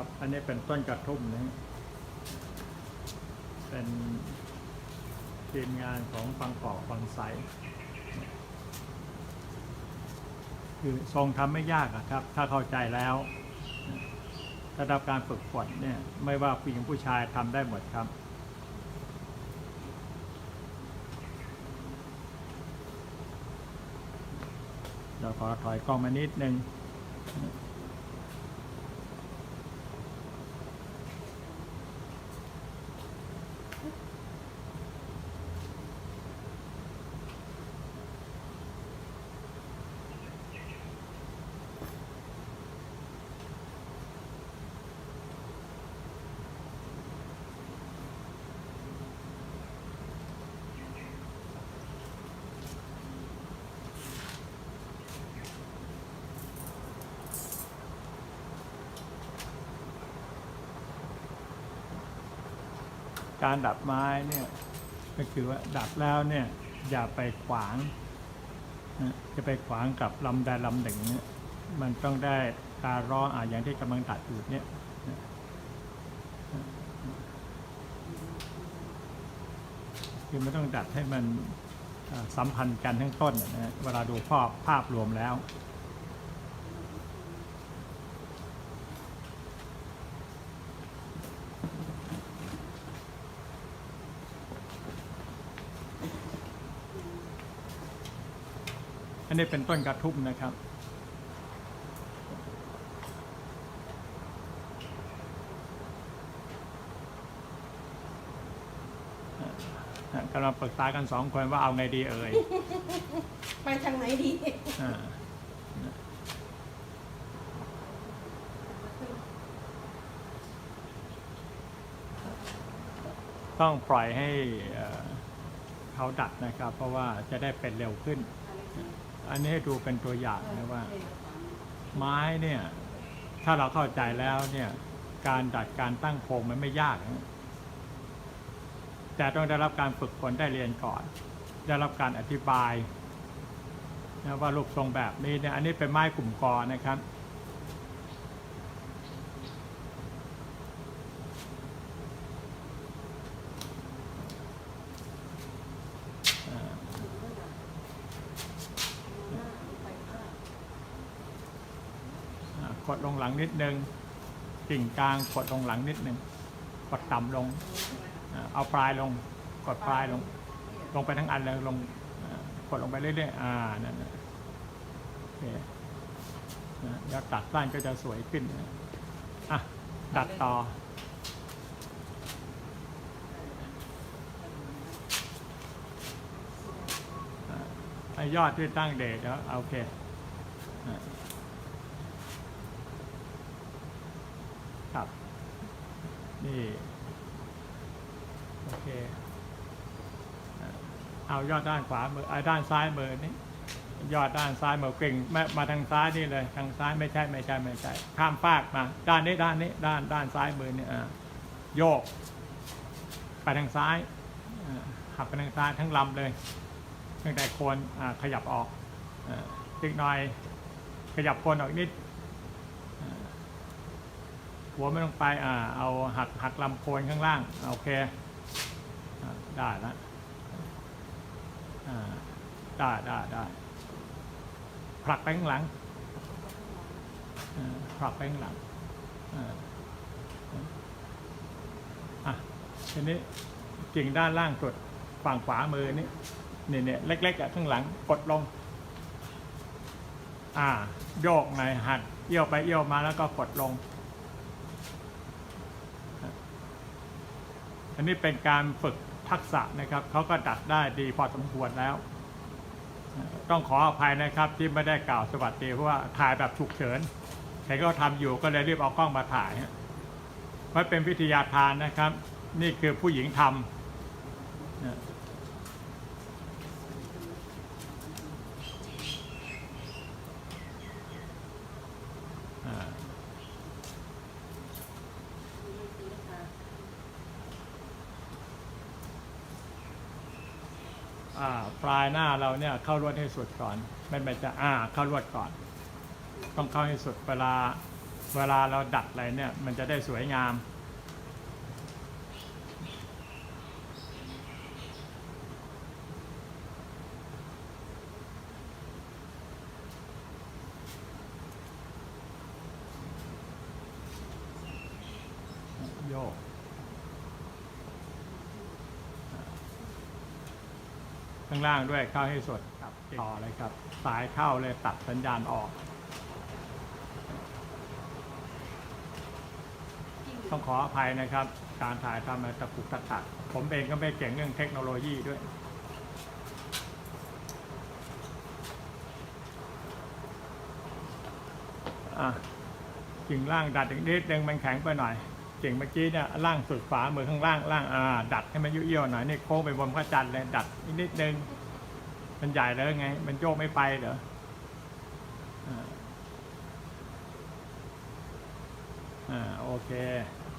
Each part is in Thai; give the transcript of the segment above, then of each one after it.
ครับ อันนี้เป็นต้นกระทุ่มนะเป็นทีมงานของฟังกอกฟังไซคือทรงทำไม่ยากครับ ถ้าเข้าใจแล้วระดับการฝึกฝนเนี่ย ไม่ว่าผู้หญิงผู้ชายทำได้หมดครับเดี๋ยวขอถอยกล้องมานิดนึง การดับไม้เนี่ยก็คือว่าดับแล้วเนี่ยอย่าไปขวางจะไปขวางกับลำใดลำหนึ่งเนี่ยมันต้องได้การร้องอะอย่างที่กำลังดัดอยู่เนี่ยคือไม่ต้องดัดให้มันสัมพันธ์กันทั้งต้นนะเวลาดูภาพภาพรวมแล้ว อันนี้เป็นต้นกระทุ่มนะครับอะกำลังปรึกษากันสองคนว่าเอาไงดีเอ่ย ไปทางไหนดีอ่าต้องปล่อยให้เอ่อเขาดัดนะครับ เพราะว่าจะได้เป็นเร็วขึ้น อันนี้ให้ดูเป็นตัวอย่างนะว่า ไม้เนี่ย ถ้าเราเข้าใจแล้วเนี่ย การดัดการตั้งโครงมันไม่ยาก แต่ต้องได้รับการฝึกฝนได้เรียนก่อน ได้รับการอธิบายนะว่ารูปทรงแบบนี้เนี่ยอันนี้เป็นไม้กลุ่มกอนะครับ อ่ากดลง หลังนิดนึงกิ่งกลางกดลงหลังนิดนึงกดต่ำลง เอาปลายลงกดปลายลง ลงไปทั้งอันเลยลงกดลงไปเรื่อยๆอ่านั่นนะโอเคแล้วตัดสั้นก็จะสวยขึ้นอะตัดต่อไอยอดที่ตั้งเดทแล้วโอเคอ่า ครับ นี่ โอเค เอายอดด้านขวามือไอ้ด้านซ้ายมือนี่ยอดด้านซ้ายมือเก่งมามาทางซ้ายนี่เลย ทางซ้ายไม่ใช่ไม่ใช่ไม่ใช่ข้ามฟากมา ด้านนี้ด้านนี้ด้านด้านซ้ายมือนี่อะโยก ไปทางซ้ายหักไปทางซ้ายทั้งลำเลยตั้งแต่โคนขยับออกอะอีกหน่อยขยับโคนออกนิด หัวไม่ต้องไปอ่าเอาหักหักลำโคนข้างล่างโอเคอได้แล้วได้ได้ได้ผลักไปข้างหลังผลักไปข้างหลังอ่าอะทีนี้กิ่งด้านล่างสุดฝั่งขวามือนี่เนี่ยเนี่ยเล็กๆอะข้างหลังกดลง อ่าโยกหน่อยหักเอี้ยวไปเอี้ยวมาแล้วก็กดลง อันนี้เป็นการฝึกทักษะนะครับเขาก็ดัดได้ดีพอสมควรแล้ว ต้องขออภัยนะครับที่ไม่ได้กล่าวสวัสดีเพราะว่าถ่ายแบบฉุกเฉินใครก็ทำอยู่ก็เลยรีบเอากล้องมาถ่ายฮะไว้เป็นวิทยาทานนะครับ นี่คือผู้หญิงทำนะอ่า อ่า ปลายหน้าเราเนี่ยเข้ารวดให้สุดก่อน ไม่ไม่จะอ่าเข้ารวดก่อน ต้องเข้าให้สุดเวลาเวลาเราดัดอะไรเนี่ยมันจะได้สวยงาม โยก ข้างล่างด้วยเข้าให้สุดครับต่อเลยครับสายเข้าเลยตัดสัญญาณออก ต้องขออภัยนะครับ การถ่ายทำตะกุกตะกักผมเองก็ไม่เก่งเรื่องเทคโนโลยีด้วยอะกิ่งล่างดัดอีกนิดนึงมันแข็งไปหน่อย กิ่งเมื่อกี้เนี่ยล่างสุดฝามือข้างล่างล่างอ่าดัดให้มันยุ่ยเยี่ยวหน่อยนี่โค้งไปบนพระจันทร์เลยดัดอีกนิดนึงมันใหญ่แล้วไง มันโยกไม่ไปเหรออ่าโอเค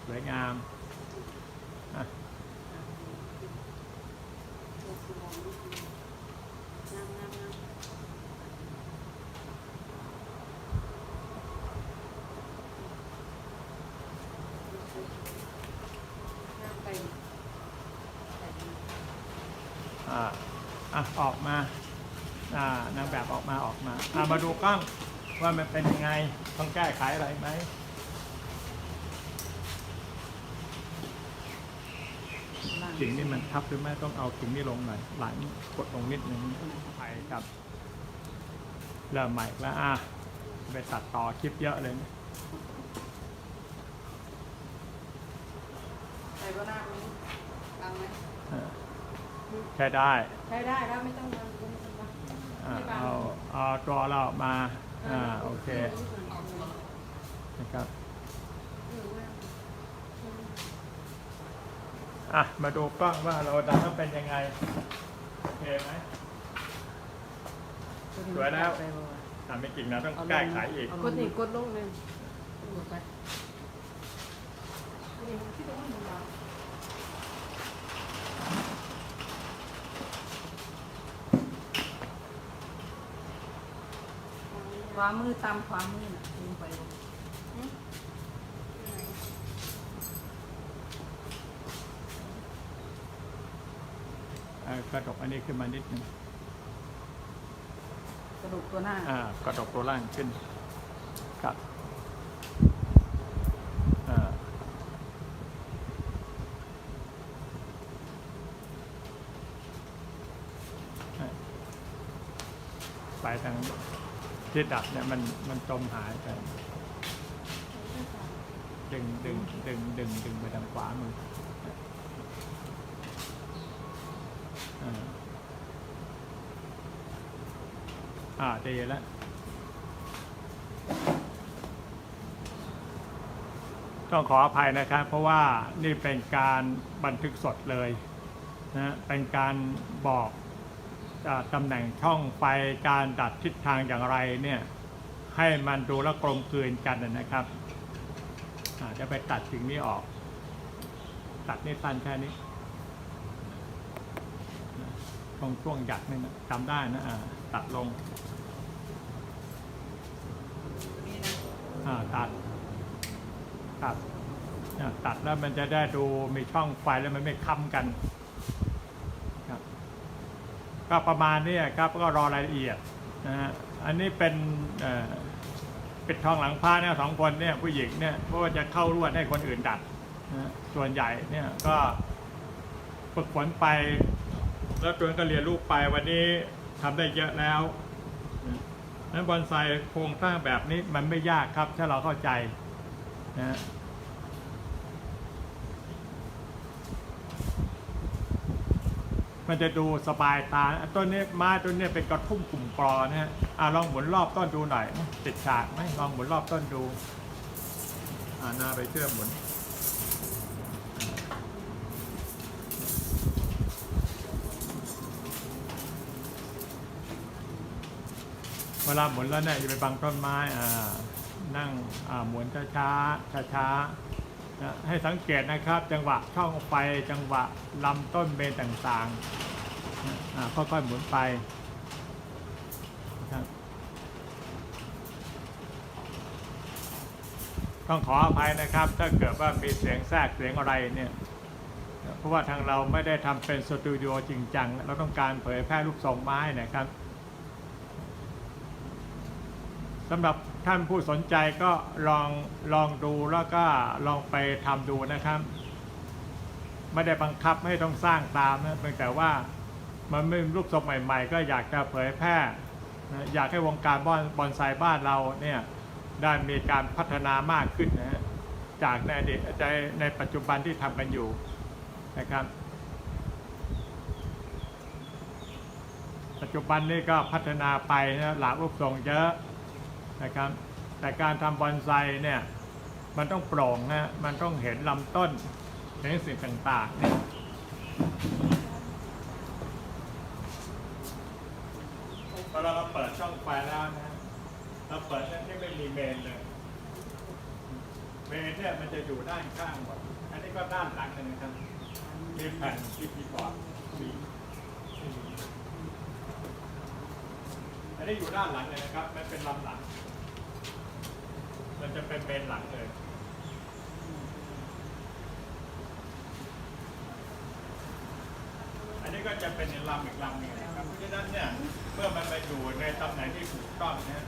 สวยงามอะ อ่าอะออกมาอ่านางแบบออกมาออกมาอ่ามาดูกล้องว่ามันเป็นยังไงต้องแก้ไขอะไรไหมกิ่งนี่มันทับหรือไม่ต้องเอากิ่งนี่ลงหน่อยหลังกดลงนิดนึงไปครับเริ่มใหม่แล้วอะไปตัดต่อคลิปเยอะเลยนะใส่ก็หน้านี้บังไหมอ่า ใช้ได้ใช้ได้แล้วไม่ต้องบังไม่ต้องบังอ่าไม่บังเอาเอาตัวเราออกมาอ่าโอเคนะครับอะมาดูกล้องว่าเราดันต้องเป็นยังไงโอเคไหม สวยแล้วทำไม่จริงนะต้องแก้ไขอีกกดนี่กดลงเลยกดไปนี่ที่ตรงนี้มันบังามือตามขวามือน่ะลงไปเอ่อกระดกอันนี้ขึ้นมานิดนึงกระดูกตัวหน้า อ่ากระดกตัวล่างขึ้น ครับ อ่า ไปทาง ที่ดับเนี่ยมันมันจมหายไปดึงดึงดึงดึงดึงไปทางขวามืออ่าอ่าดีแล้วต้องขออภัยนะครับเพราะว่านี่เป็นการบันทึกสดเลยนะเป็นการบอก ตำแหน่งช่องไฟการดัดทิศทางอย่างไรเนี่ยให้มันดูแลกลมกลืนกันนะครับอาจะไปตัดสิ่งนี้ออก ตัดนี่สั้นแค่นี้ตรงช่วงหยัดนี่นะจำได้นะอ่าตัดลงอ่าตัดตัดอ่าตัดแล้วมันจะได้ดูมีช่องไฟแล้วมันไม่ค้ำกัน ก็ประมาณนี้ครับก็รอรายละเอียดนะฮะอันนี้เป็นปิดทองหลังพระเนี่ยสองคนเนี่ยผู้หญิงเนี่ยเพราะว่าจะเข้ารวดให้คนอื่นดัดนะฮะส่วนใหญ่เนี่ยก็ฝึกฝนไป แล้วตัวเองก็เรียนรู้ไปวันนี้ทำได้เยอะแล้วนั้นบอนไซโครงสร้างแบบนี้มันไม่ยากครับถ้าเราเข้าใจนะฮะ มันจะดูสบายตาต้นนี้ไม้ต้นนี้เป็นกระทุ่มกลุ่มปลอนะฮะอ่าลองหมุนรอบต้นดูหน่อยติดฉากไหมลองหมุนรอบต้นดูอ่าหน้าไปเชื่อมหมุนเวลาหมุนแล้วเนี่ยอย่าไปบังต้นไม้อ่านั่งอ่าหมุนช้าช้าช้าช้า นะให้สังเกตนะครับ จังหวะช่องไฟจังหวะลำต้นเบนต่างๆค่อยๆหมุนไปต้องขออภัยนะครับ ถ้าเกิดว่ามีเสียงแทรกเสียงอะไรเนี่ยเพราะว่าทางเราไม่ได้ทำเป็นสตูดิโอจริงจัง เราต้องการเผยแพร่รูปทรงไม้นะครับ สำหรับท่านผู้สนใจก็ลองลองดูแล้วก็ลองไปทำดูนะครับ ไม่ได้บังคับให้ต้องสร้างตามนะเพียงแต่ว่ามันไม่รูปทรงใหม่ ๆ ก็อยากจะเผยแพร่อยากให้วงการบอนบอนไซบ้านเราเนี่ยได้มีการพัฒนามากขึ้นนะฮะจากในอดีตในในปัจจุบันที่ทำกันอยู่นะครับ ปัจจุบันนี้ก็พัฒนาไปนะหลากรูปทรงเยอะ นะครับแต่การทำบอนไซเนี่ยมันต้องโปร่งนะมันต้องเห็นลำต้นเห็นสิ่งต่างๆเนี่ยพอเราเปิดช่องไฟแล้วนะเราเปิดที่ไม่มีเมนเลย เมนเนี่ยมันจะอยู่ด้านข้างหมด อันนี้ก็ด้านหลังเลยนะครับมีแผ่นที่คีย์บอร์ดมีอันนี้อยู่ด้านหลังเลยนะครับ มันเป็นลำหลัง จะเป็นเมนหลังเลยอันนี้ก็จะเป็นลำอีกลำหนึ่งนะครับเพราะฉะนั้นเนี่ยเมื่อมันไปอยู่ในตำแหน่งที่ถูกต้องเนี่ย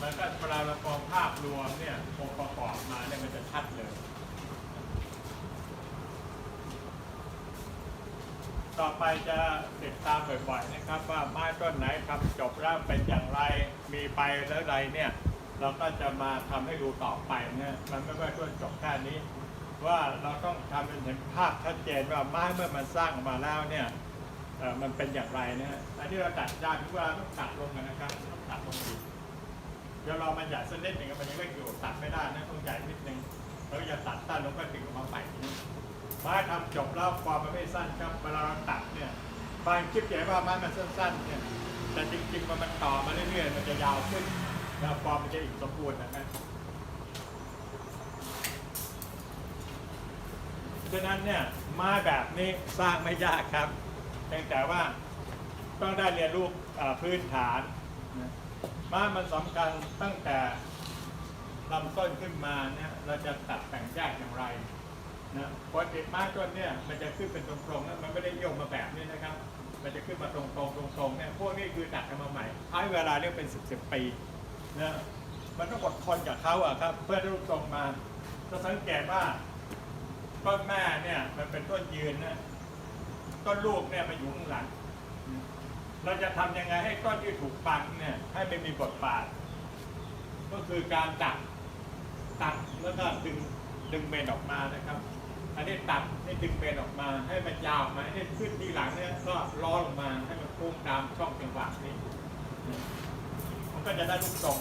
มันก็เวลาเรามองภาพรวมเนี่ยองค์ประกอบมาเนี่ยมันจะชัดเลย ต่อไปจะติดตามบ่อยๆนะครับ ว่าไม้ต้นไหนทำจบแล้วเป็นอย่างไรมีไปแล้วใดเนี่ย เราก็จะมาทำให้ดูต่อไปนะมันไม่ใช่ต้นจบแค่นี้ ว่าเราต้องทำเป็นเห็นภาพชัดเจนว่าไม้เมื่อมันสร้างออกมาแล้วเนี่ยมันเป็นอย่างไรนะฮะอันนี้เราตัดยากทุกเวลาต้องตัดลงกันนะครับต้องตัดลงอีกเดี๋ยวเรามันใหญ่สักนิดหนึ่งมันยังไม่อยู่ตัดไม่ได้นะต้องใหญ่นิดนึงเราจะตัดสั้นลงก็ถึงออกมาใหม่ไม้ทำจบแล้วความมันไม่สั้นครับเวลาเราตัดเนี่ยบางคลิปใหญ่ว่าไม้มันสั้นๆเนี่ยแต่จริงๆมันต่อมาเรื่อยๆมันจะยาวขึ้น แล้วความมันจะอีกสมบูรณ์นะครับฉะนั้นเนี่ยม้แบบนี้สร้างไม่ยากครับเพียงแต่ว่าต้องได้เรียนรู้พื้นฐานม้มันสำคัญตั้งแต่ลำต้นขึ้นมาเนี่ยเราจะตัดแต่งแยกอย่างไรนะปกติไม้ต้นเนี่ยมันจะขึ้นเป็นตรงๆนะมันไม่ได้โยงมาแบบนี้นะครับ มันจะขึ้นมาตรงๆตรงๆเนี่ยพวกนี้คือตัดกันมาใหม่ใช้เวลาเรียกเป็นสิบสิบปี นะมันต้องอดทนกับเขาอะครับ เพื่อได้รูปทรงมาจะสังเกตว่าต้นแม่เนี่ย มันเป็นต้นยืนนะต้นลูกเนี่ยมันอยู่ข้างหลัง เราจะทำยังไงให้ต้นที่ถูกปังเนี่ย ให้ไมันมีบทบาท ก็คือการตัดตัดแล้วก็ดึงดึงเมนออกมานะครับ อันนี้ตัดให้ดึงเมนออกมา ให้มันยาวมาให้ขึ้นที่หลังเนี่ยก็ล้อลงมาให้มันพุ่งตามช่องจังหวะนี้ ก็จะได้ลูกทรง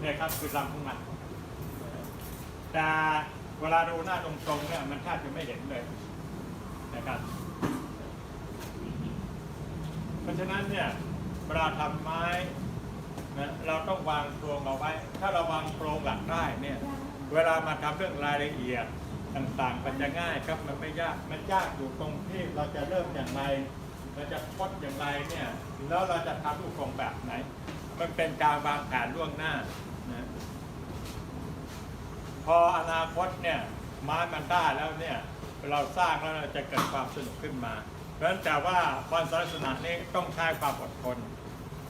เนี่ยครับคือลำของมันแต่เวลาดูหน้าตรงๆเนี่ยมันแทบจะไม่เห็นเลยนะครับ เพราะฉะนั้นเนี่ยเวลาทำไม้นะเราต้องวางโครงเอาไว้ ถ้าเราวางโครงหลักได้เนี่ย เวลามาทำเรื่องรายละเอียด ต่างๆมันจะง่ายครับมันไม่ยากมันยากอยู่ตรงที่เราจะเริ่มอย่างไร เราจะพดอย่างไรเนี่ยแล้วเราจะทำรูปทรงแบบไหน มันเป็นการวางแผนล่วงหน้านะพออนาคตเนี่ยไม้มันได้แล้วเนี่ยเราสร้างแล้วเราจะเกิดความสนุกขึ้นมาเพราะฉะนั้นแต่ว่าบอนซลักษณะนี้ต้องใช้ความอดทน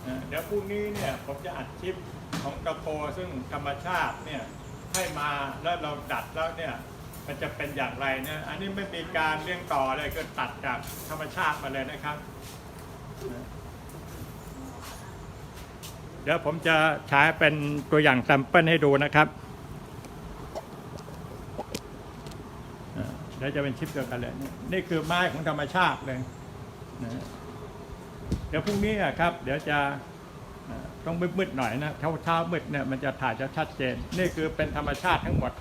นะเดี๋ยวพรุ่งนี้เนี่ยผมจะอัดคลิปของตะโพซึ่งธรรมชาติเนี่ยให้มาแล้วเราดัดแล้วเนี่ย มันจะเป็นอย่างไรนะอันนี้ไม่มีการเลี้ยงต่อเลยก็ตัดจากธรรมชาติมาเลยนะครับ เดี๋ยวผมจะใช้เป็นตัวอย่างแซมเปิลให้ดูนะครับเดี๋ยวจะเป็นชิปเดียวกันเลยนี่คือไม้ของธรรมชาติเลยนะเดี๋ยวพรุ่งนี้อะครับ เดี๋ยวจะต้องมืดๆหน่อยนะเช้าเช้ามืดเนี่ยมันจะถ่ายจะชัดเจน นี่คือเป็นธรรมชาติทั้งหมด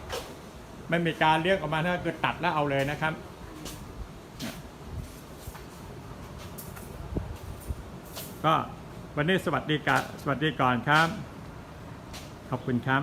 ไม่มีการเลี้ยงออกมานะคือตัดแล้วเอาเลยนะครับก็วันนี้สวัสดีกสวัสดีก่อนครับ ขอบคุณครับ